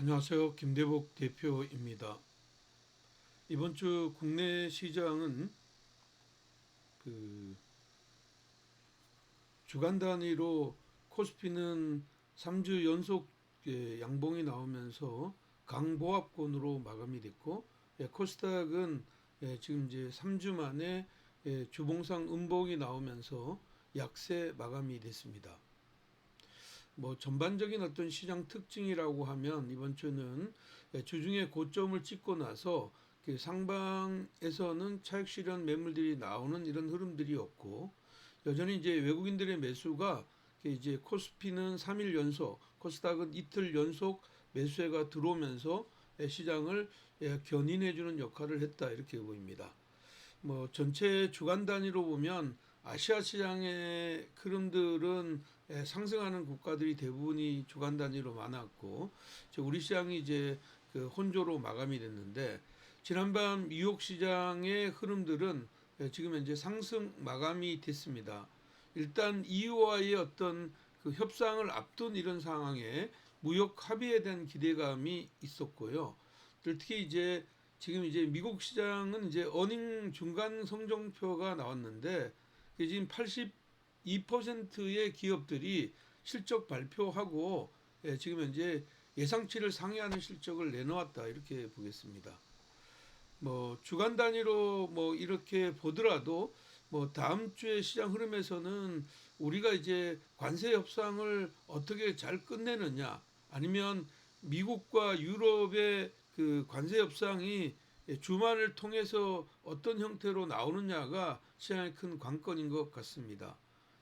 안녕하세요. 김대복 대표입니다. 이번 주 국내 시장은 그 주간 단위로 코스피는 3주 연속 예, 양봉이 나오면서 강보합권으로 마감이 됐고 예, 코스닥은 예, 지금 이제 3주 만에 예, 주봉상 음봉이 나오면서 약세 마감이 됐습니다. 뭐 전반적인 어떤 시장 특징이라고 하면 이번 주는 예, 주중에 고점을 찍고 나서 그 상방에서는 차익 실현 매물들이 나오는 이런 흐름들이 없고 여전히 이제 외국인들의 매수가 그 이제 코스피는 3일 연속, 코스닥은 이틀 연속 매수세가 들어오면서 예, 시장을 예, 견인해주는 역할을 했다 이렇게 보입니다. 뭐 전체 주간 단위로 보면 아시아 시장의 흐름들은 예, 상승하는 국가들이 대부분이 주간 단위로 많았고 저 우리 시장이 이제 그 혼조로 마감이 됐는데 지난밤 뉴욕 시장의 흐름들은 예, 지금 현재 상승 마감이 됐습니다. 일단 EU와의 어떤 그 협상을 앞둔 이런 상황에 무역 합의에 대한 기대감이 있었고요. 특히 이제 지금 이제 미국 시장은 이제 어닝 중간 성적표가 나왔는데 지금 82%의 기업들이 실적 발표하고 예, 지금 현재 예상치를 상회하는 실적을 내놓았다 이렇게 보겠습니다. 뭐 주간 단위로 뭐 이렇게 보더라도 뭐 다음 주의 시장 흐름에서는 우리가 이제 관세 협상을 어떻게 잘 끝내느냐 아니면 미국과 유럽의 그 관세 협상이 주말을 통해서 어떤 형태로 나오느냐가 시장의 큰 관건인 것 같습니다.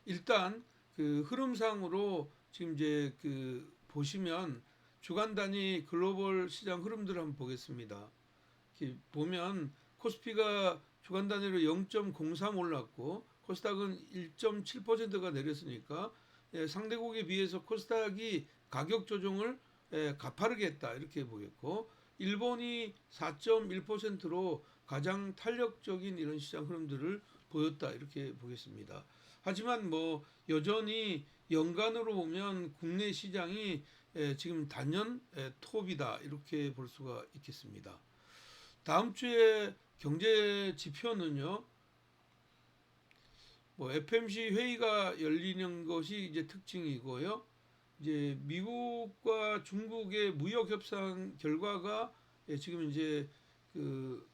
일단 그 흐름상으로 지금 이제 그 보시면 주간 단위 글로벌 시장 흐름들을 한번 보겠습니다. 보면 코스피가 주간 단위로 0.03 올랐고 코스닥은 1.7%가 내렸으니까 예, 상대국에 비해서 코스닥이 가격 조정을 예, 가파르게 했다 이렇게 보겠고 일본이 4.1%로 가장 탄력적인 이런 시장 흐름들을 보였다 이렇게 보겠습니다. 하지만 뭐 여전히 연간으로 보면 국내 시장이 예, 지금 단연 예, 톱이다 이렇게 볼 수가 있겠습니다. 다음 주에 경제 지표는요. 뭐 FMC 회의가 열리는 것이 이제 특징이고요. 이제 미국과 중국의 무역 협상 결과가 예, 지금 이제 그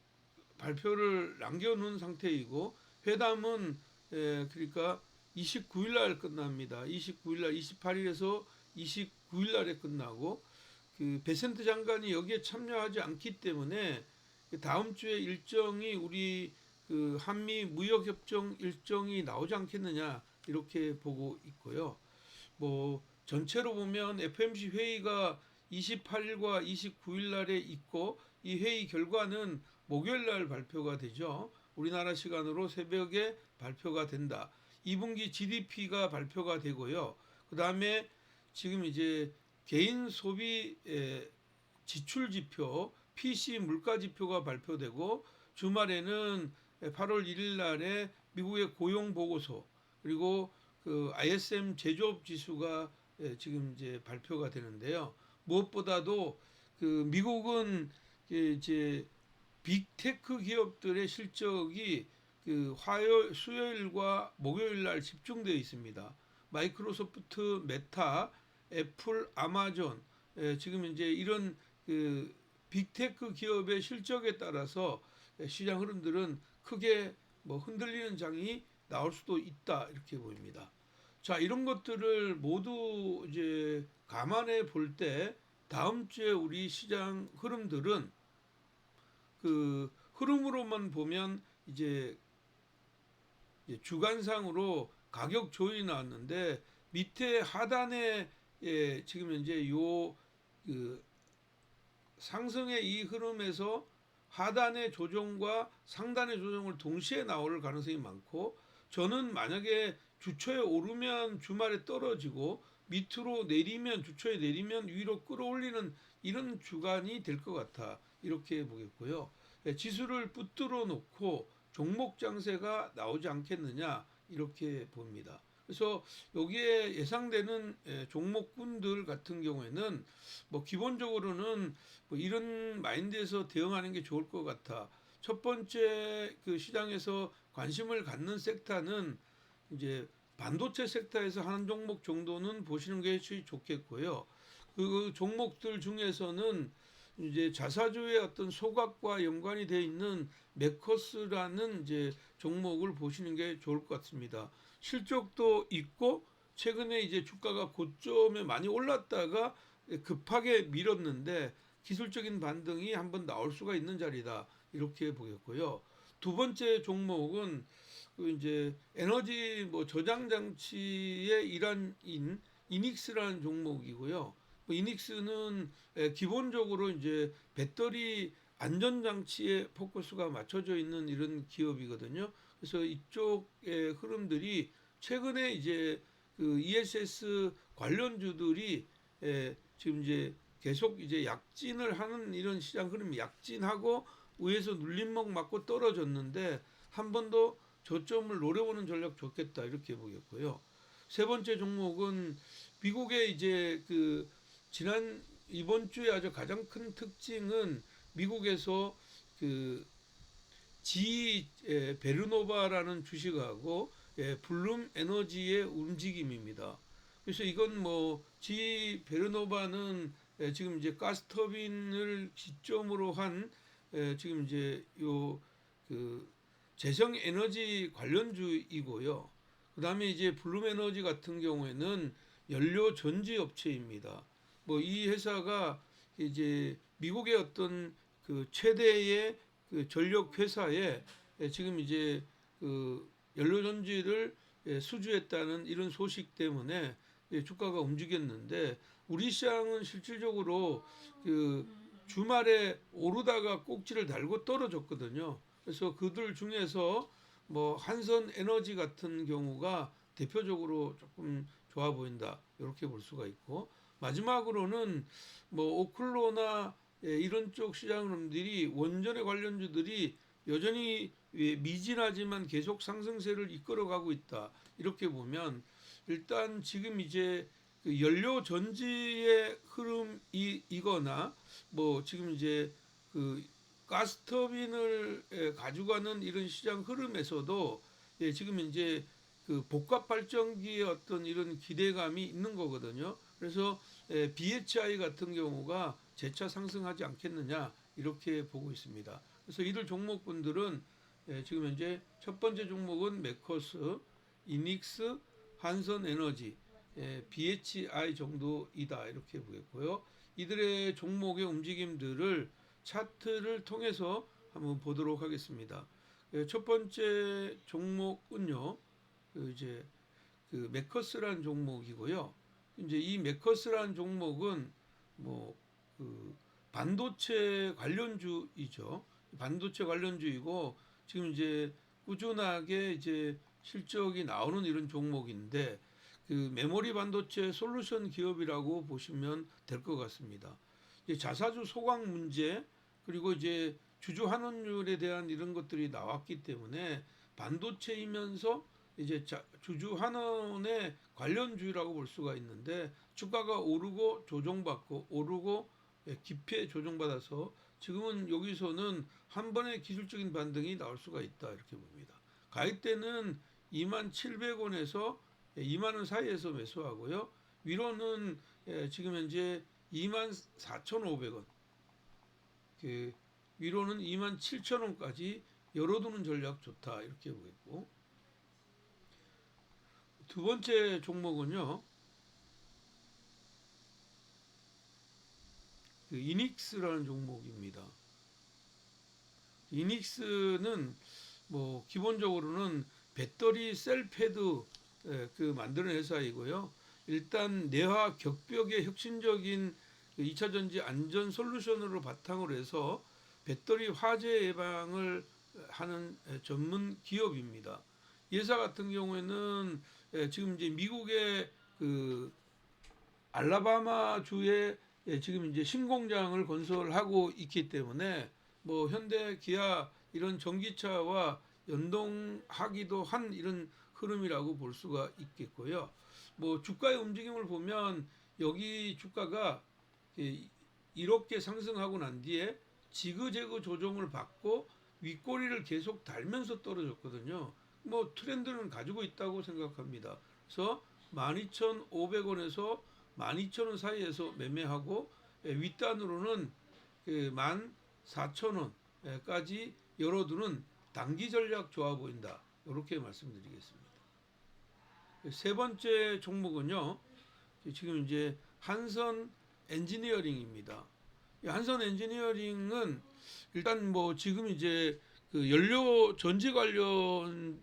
발표를 남겨놓은 상태이고 회담은 예, 그러니까 29일 날 끝납니다. 29일 날 28일에서 29일 날에 끝나고 그 베센트 장관이 여기에 참여하지 않기 때문에 그 다음 주에 일정이 우리 그 한미 무역 협정 일정이 나오지 않겠느냐 이렇게 보고 있고요. 뭐 전체로 보면 FMC 회의가 28일과 29일 날에 있고 이 회의 결과는 목요일 날 발표가 되죠. 우리나라 시간으로 새벽에 발표가 된다. 2분기 GDP가 발표가 되고요. 그 다음에 지금 이제 개인 소비 지출 지표, PC 물가 지표가 발표되고 주말에는 8월 1일 날에 미국의 고용 보고서 그리고 그 ISM 제조업 지수가 지금 이제 발표가 되는데요. 무엇보다도 그 미국은 이제 빅테크 기업들의 실적이 그 화요일, 수요일과 목요일 날 집중되어 있습니다. 마이크로소프트, 메타, 애플, 아마존 지금 이제 이런 그 빅테크 기업의 실적에 따라서 시장 흐름들은 크게 뭐 흔들리는 장이 나올 수도 있다 이렇게 보입니다. 자 이런 것들을 모두 이제 감안해 볼 때 다음 주에 우리 시장 흐름들은 그 흐름으로만 보면 이제 주간상으로 가격 조율이 나왔는데 밑에 하단에 예, 지금 현재 요그 상승의 이 흐름에서 하단의 조정과 상단의 조정을 동시에 나올 가능성이 많고 저는 만약에 주초에 오르면 주말에 떨어지고 밑으로 내리면 주초에 내리면 위로 끌어올리는 이런 주간이 될 것 같아 이렇게 보겠고요. 예, 지수를 붙들어 놓고 종목 장세가 나오지 않겠느냐 이렇게 봅니다. 그래서 여기에 예상되는 예, 종목군들 같은 경우에는 뭐 기본적으로는 뭐 이런 마인드에서 대응하는 게 좋을 것 같아. 첫 번째 그 시장에서 관심을 갖는 섹터는 이제 반도체 섹터에서 한 종목 정도는 보시는 게 좋겠고요. 그 종목들 중에서는 이제 자사주의 어떤 소각과 연관이 돼 있는 메커스라는 이제 종목을 보시는 게 좋을 것 같습니다. 실적도 있고 최근에 이제 주가가 고점에 많이 올랐다가 급하게 밀었는데 기술적인 반등이 한번 나올 수가 있는 자리다 이렇게 보겠고요. 두 번째 종목은 그 이제 에너지 뭐 저장 장치의 일환인 이닉스라는 종목이고요. 뭐 이닉스는 에, 기본적으로 이제 배터리 안전 장치에 포커스가 맞춰져 있는 이런 기업이거든요. 그래서 이쪽의 흐름들이 최근에 이제 그 ESS 관련주들이 에, 지금 이제 계속 이제 약진을 하는 이런 시장 흐름이 약진하고 위에서 눌림목 맞고 떨어졌는데 한번더 저점을 노려보는 전략 좋겠다 이렇게 보겠고요. 세 번째 종목은 미국의 이제 그 지난 이번 주에 아주 가장 큰 특징은 미국에서 그 G 에, 베르노바라는 주식하고 예, 블룸 에너지의 움직임입니다. 그래서 이건 뭐 G 베르노바는 예, 지금 이제 가스터빈을 기점으로 한 예, 지금 이제 요그 재생 에너지 관련주이고요. 그다음에 이제 블룸 에너지 같은 경우에는 연료 전지 업체입니다. 뭐 이 회사가 이제 미국의 어떤 그 최대의 그 전력 회사에 예, 지금 이제 그 연료 전지를 예, 수주했다는 이런 소식 때문에 예, 주가가 움직였는데 우리 시장은 실질적으로 그 주말에 오르다가 꼭지를 달고 떨어졌거든요. 그래서 그들 중에서 뭐 한선 에너지 같은 경우가 대표적으로 조금 좋아 보인다. 이렇게 볼 수가 있고 마지막으로는 뭐 오클로나 예, 이런 쪽 시장 흐름들이 원전의 관련주들이 여전히 예, 미진하지만 계속 상승세를 이끌어가고 있다. 이렇게 보면 일단 지금 이제 그 연료 전지의 흐름이거나 뭐 지금 이제 그 가스터빈을 예, 가져가는 이런 시장 흐름에서도 예, 지금 이제 그 복합 발전기의 어떤 이런 기대감이 있는 거거든요. 그래서 예, BHI 같은 경우가 재차 상승하지 않겠느냐 이렇게 보고 있습니다. 그래서 이들 종목분들은 예, 지금 현재 첫 번째 종목은 메커스, 이닉스, 한선에너지, 예, BHI 정도이다 이렇게 보겠고요. 이들의 종목의 움직임들을 차트를 통해서 한번 보도록 하겠습니다. 예, 첫 번째 종목은요, 그 이제 그 메커스라는 종목이고요. 이제 이 메커스라는 종목은 뭐 그 반도체 관련주이죠. 반도체 관련주이고 지금 이제 꾸준하게 이제 실적이 나오는 이런 종목인데 그 메모리 반도체 솔루션 기업이라고 보시면 될 것 같습니다. 자사주 소각 문제 그리고 이제 주주 환원율에 대한 이런 것들이 나왔기 때문에 반도체이면서 이제 자, 주주 환원의 관련주라고 볼 수가 있는데 주가가 오르고 조정받고 오르고 예, 기피에 조정받아서 지금은 여기서는 한 번의 기술적인 반등이 나올 수가 있다 이렇게 봅니다. 가격대는 27,700원에서 2만 원 사이에서 매수하고요. 위로는 예, 지금 현재 24,500원. 그 위로는 27,000원까지 열어두는 전략 좋다 이렇게 보겠고 두 번째 종목은요. 그 이닉스라는 종목입니다. 이닉스는 뭐 기본적으로는 배터리 셀패드 예, 그 만드는 회사이고요. 일단 내화 격벽의 혁신적인 2차 전지 안전 솔루션으로 바탕으로 해서 배터리 화재 예방을 하는 전문 기업입니다. 이 회사 같은 경우에는 예, 지금 이제 미국의 그 알라바마 주에 예, 지금 이제 신공장을 건설하고 있기 때문에 뭐 현대 기아 이런 전기차와 연동하기도 한 이런 흐름이라고 볼 수가 있겠고요. 뭐 주가의 움직임을 보면 여기 주가가 이- 이렇게 상승하고 난 뒤에 지그재그 조정을 받고 윗꼬리를 계속 달면서 떨어졌거든요. 뭐 트렌드는 가지고 있다고 생각합니다. 그래서 12,500원에서 12,000원 사이에서 매매하고 예, 윗단으로는 그 14,000원까지 열어두는 단기 전략 좋아 보인다. 이렇게 말씀드리겠습니다. 세 번째 종목은요. 지금 이제 한선 엔지니어링입니다. 이 한선 엔지니어링은 일단 뭐 지금 이제 그 연료 전지 관련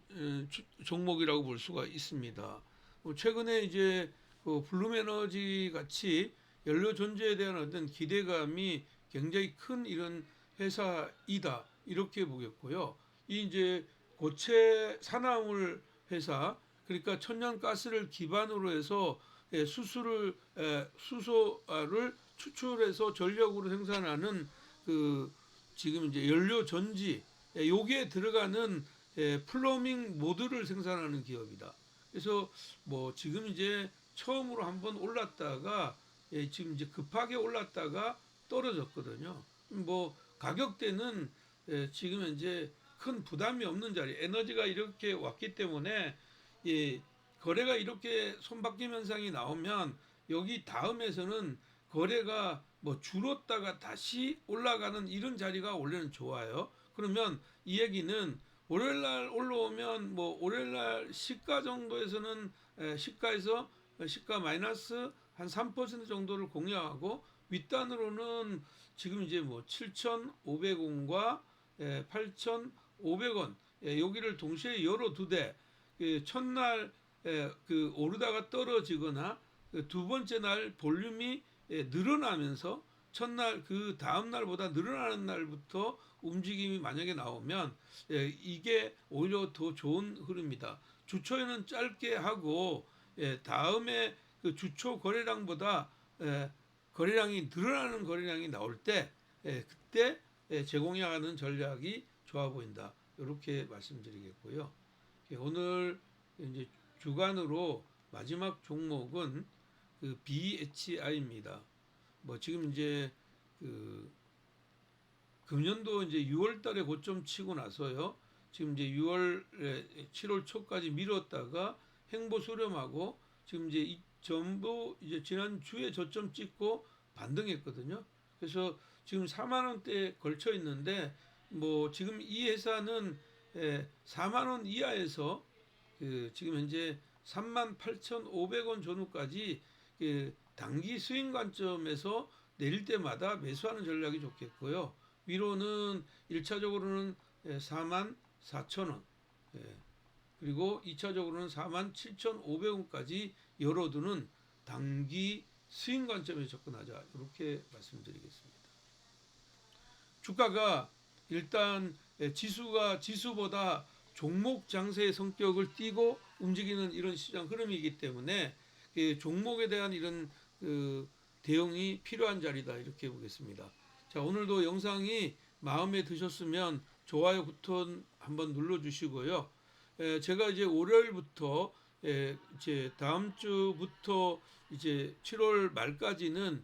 종목이라고 볼 수가 있습니다. 뭐 최근에 이제 그 블룸 에너지 같이 연료 전지에 대한 어떤 기대감이 굉장히 큰 이런 회사이다 이렇게 보겠고요. 이 이제 고체 산화물 회사 그러니까 천연가스를 기반으로 해서 예, 수소를 에, 수소를 추출해서 전력으로 생산하는 그 지금 이제 연료 전지 예, 여기에 들어가는 예, 플러밍 모드를 생산하는 기업이다. 그래서 뭐 지금 이제 처음으로 한번 올랐다가 예, 지금 이제 급하게 올랐다가 떨어졌거든요. 뭐 가격대는 예, 지금 현재 큰 부담이 없는 자리. 에너지가 이렇게 왔기 때문에 예, 거래가 이렇게 손바뀜 현상이 나오면 여기 다음에서는 거래가 뭐 줄었다가 다시 올라가는 이런 자리가 원래는 좋아요. 그러면 이 얘기는 월요일 날 올라오면 뭐 월요일 날 시가 정도에서는 에, 시가에서 시가 마이너스 한 3% 정도를 공략하고 윗단으로는 지금 이제 뭐 7,500원과 8,500원 예, 여기를 동시에 열어 두되 그 첫날 에, 그 오르다가 떨어지거나 그두 번째 날 볼륨이 예, 늘어나면서 첫날 그 다음 날보다 늘어나는 날부터 움직임이 만약에 나오면 예, 이게 오히려 더 좋은 흐름이다. 주초에는 짧게 하고 예, 다음에 그 주초 거래량보다 예, 거래량이 늘어나는 거래량이 나올 때 예, 그때 예, 제공하는 전략이 좋아 보인다. 이렇게 말씀드리겠고요. 예, 오늘 이제 주간으로 마지막 종목은 그 BHI입니다. 뭐 지금 이제 그 금년도 이제 6월 달에 고점 치고 나서요. 지금 이제 6월 7월 초까지 미뤘다가 행보 수렴하고 지금 이제 이 전부 이제 지난 주에 저점 찍고 반등했거든요. 그래서 지금 4만 원대에 걸쳐 있는데 뭐 지금 이 회사는 에, 4만 원 이하에서 그 지금 현재 3만 8,500원 전후까지 그 단기 스윙 관점에서 내릴 때마다 매수하는 전략이 좋겠고요. 위로는 1차적으로는 4만 4천 원, 예. 그리고 2차적으로는 4만 7,500원까지 열어두는 단기 스윙 관점에 접근하자 이렇게 말씀드리겠습니다. 주가가 일단 예, 지수가 지수보다 종목 장세의 성격을 띠고 움직이는 이런 시장 흐름이기 때문에 그 종목에 대한 이런 그 대응이 필요한 자리다 이렇게 보겠습니다. 자 오늘도 영상이 마음에 드셨으면 좋아요 버튼 한번 눌러주시고요. 에, 제가 이제 월요일부터 에, 이제 다음 주부터 이제 7월 말까지는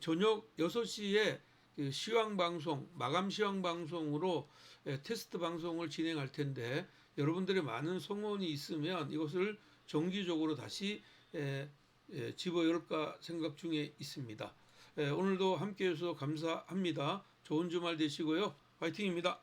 저녁 6시에 그 시황 방송 마감 시황 방송으로 에, 테스트 방송을 진행할 텐데 여러분들의 많은 성원이 있으면 이것을 정기적으로 다시 에, 에, 집어열까 생각 중에 있습니다. 에, 오늘도 함께해주셔서 감사합니다. 좋은 주말 되시고요. 화이팅입니다.